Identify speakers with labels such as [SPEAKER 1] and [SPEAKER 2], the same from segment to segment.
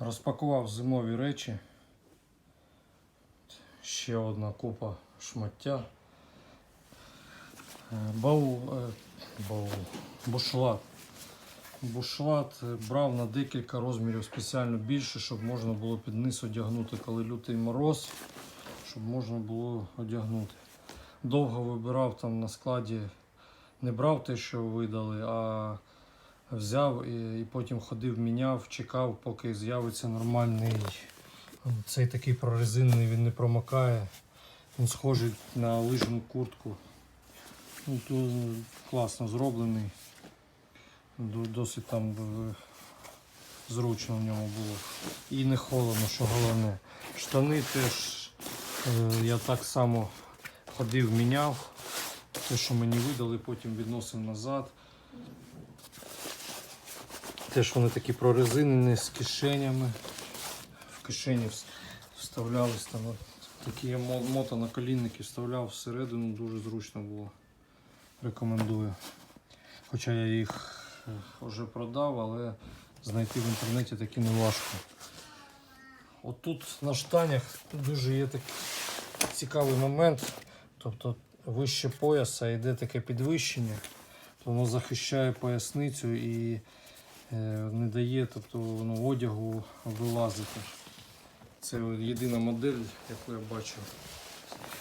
[SPEAKER 1] Розпакував зимові речі. Ще одна купа шмаття. Е, Баул, е, баул, бушлат. Бушлат е, брав на декілька розмірів спеціально більше, щоб можна було під низ одягнути, коли лютий мороз, щоб можна було одягнути. Довго вибирав там на складі, не брав те, що видали, а взяв і, потім ходив, міняв, чекав, поки з'явиться нормальний. Цей такий прорезинений, він не промокає. Він схожий на лижну куртку. Ну, то класно зроблений. Досить там е, зручно в ньому було. І не холодно, що головне. Штани теж е, я так само ходив, міняв. Те, що мені видали, потім відносив назад. Теж вони такі прорезинені з кишенями. В кишені вставлялись там такі я мо- мотонаколінники вставляв всередину, дуже зручно було. Рекомендую. Хоча я їх е, вже продав, але знайти в інтернеті такі не важко. Отут на штанях дуже є такий цікавий момент. Тобто вище пояса йде таке підвищення, воно захищає поясницю і не дає тобто, ну, одягу вилазити. Це єдина модель, яку я бачив.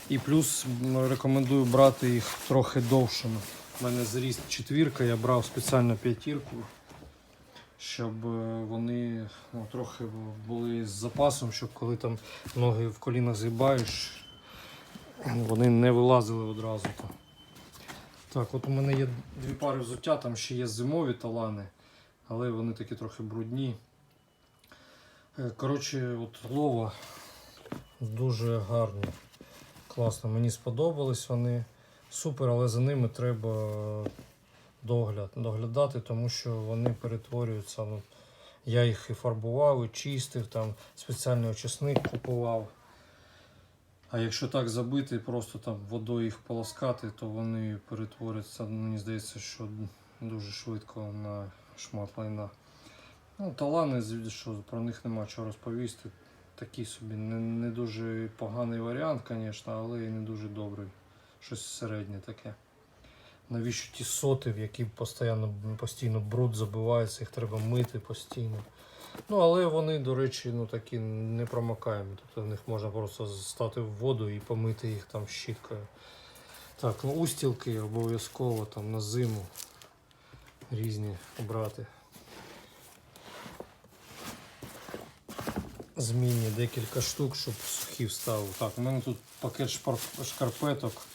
[SPEAKER 1] І плюс рекомендую брати їх трохи довшими. У мене зріст четвірка, я брав спеціально п'ятірку, щоб е, вони ну, трохи були з запасом, щоб коли там ноги в колінах згибаєш, вони не вилазили одразу. Так, от у мене є дві пари взуття, там ще є зимові талани, але вони такі трохи брудні. Е, Коротше, от лова дуже гарні. Класно, мені сподобались вони. Супер, але за ними треба догляд, доглядати, тому що вони перетворюються. Ну, я їх і фарбував, і чистив, там спеціальний очисник купував. А якщо так забити, просто там водою їх полоскати, то вони перетворяться, мені здається, що дуже швидко на шмат лайна. Ну, талани, що про них нема чого розповісти. Такий собі не, не дуже поганий варіант, звісно, але і не дуже добрий. Щось середнє таке. Навіщо ті соти, в які постійно, постійно бруд забивається, їх треба мити постійно. Ну, але вони, до речі, ну, такі непромокаємі. Тобто в них можна просто стати в воду і помити їх там щіткою. Так, ну устілки обов'язково там на зиму різні брати. Змінні декілька штук, щоб сухі вставив. Так, у мене тут пакет шкарпеток.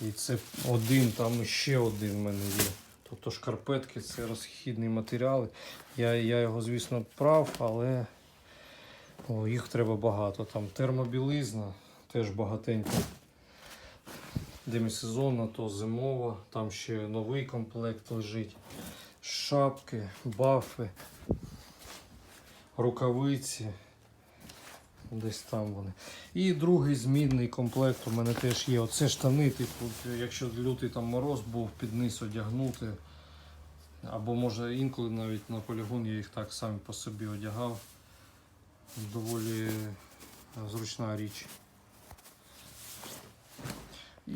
[SPEAKER 1] І це один, там ще один в мене є. Тобто шкарпетки це розхідний матеріал. Я, я його, звісно, прав, але о, їх треба багато. Там термобілизна теж багатенько. Демісезонна, то зимова, там ще новий комплект лежить. Шапки, бафи, рукавиці. Десь там вони. І другий змінний комплект у мене теж є. Оце штани, типу, якщо лютий там мороз був, під низ одягнути. Або може інколи навіть на полігон я їх так самі по собі одягав. Доволі е, зручна річ.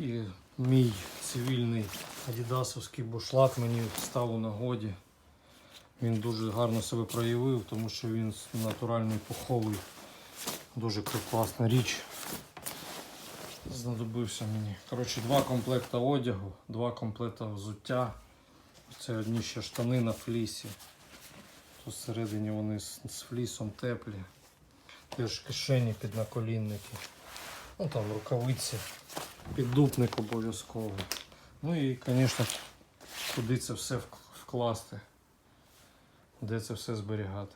[SPEAKER 1] І мій цивільний адідасовський бушлат мені став у нагоді. Він дуже гарно себе проявив, тому що він натуральний пуховий. Дуже класна річ. Знадобився мені. Коротше, два комплекти одягу, два комплекти взуття. Це одні ще штани на флісі. Тут всередині вони з, з флісом теплі. Теж кишені під наколінники. Ну там рукавиці, піддупник обов'язково. Ну і, звісно, куди це все вкласти, де це все зберігати.